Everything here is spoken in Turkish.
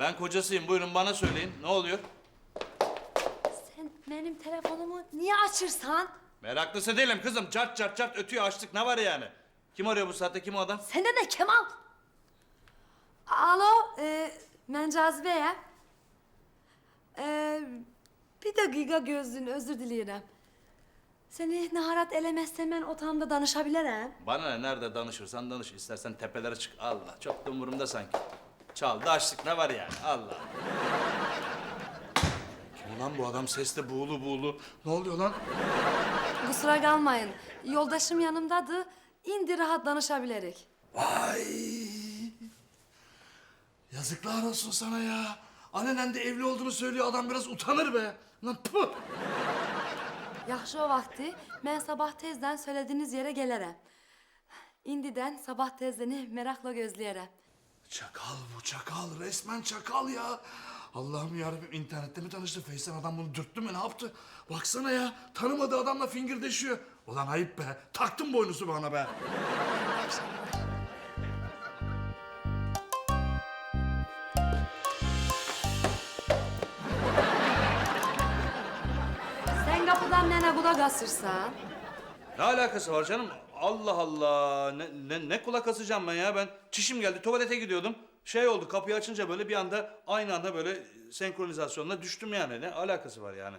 Ben kocasıyım. Buyurun bana söyleyin. Ne oluyor? Sen benim telefonumu niye açırsan? Meraklısı değilim kızım. Çart çart çart ötüyor açtık. Ne var yani? Kim arıyor bu saatte? Kim o adam? Sende ne Kemal? Alo, e, ben Cazibe'ye. E, bir dakika gözlüğün, özür dilerim. Seni naharat elemezsem ben otağımda danışabilirim. Bana ne? Nerede danışırsan danış. İstersen tepelere çık. Allah. Çok da umurumda sanki. Çaldı açtık. Ne var yani? Allah. Kim ulan bu adam? Sesle buğulu buğulu. Ne oluyor lan? Kusura kalmayın. Yoldaşım yanımdadı. İndi rahat danışabilirik. Vay! Yazıklar olsun sana ya. Annenen de evli olduğunu söylüyor. Adam biraz utanır be. Lan puh! Yaxşı o vakti ben sabah tezden söylediğiniz yere gelirim. İndiden sabah tezleni merakla gözleyerek. Çakal bu çakal. Resmen çakal ya. Allah'ım yarabbim internette mi tanıştı? Face'ten adam bunu dürttü mü ne yaptı? Baksana ya tanımadığı adamla fingirdeşiyor. Ulan ayıp be. Taktın boynusu bana be. Sen kapıdan nene kulak asırsan. Ne alakası var canım? Allah Allah. Ne, ne, ne kulak asacağım ben ya? Ben çişim geldi tuvalete gidiyordum. Şey oldu kapıyı açınca böyle bir anda aynı anda böyle senkronizasyonla düştüm yani. Ne alakası var yani?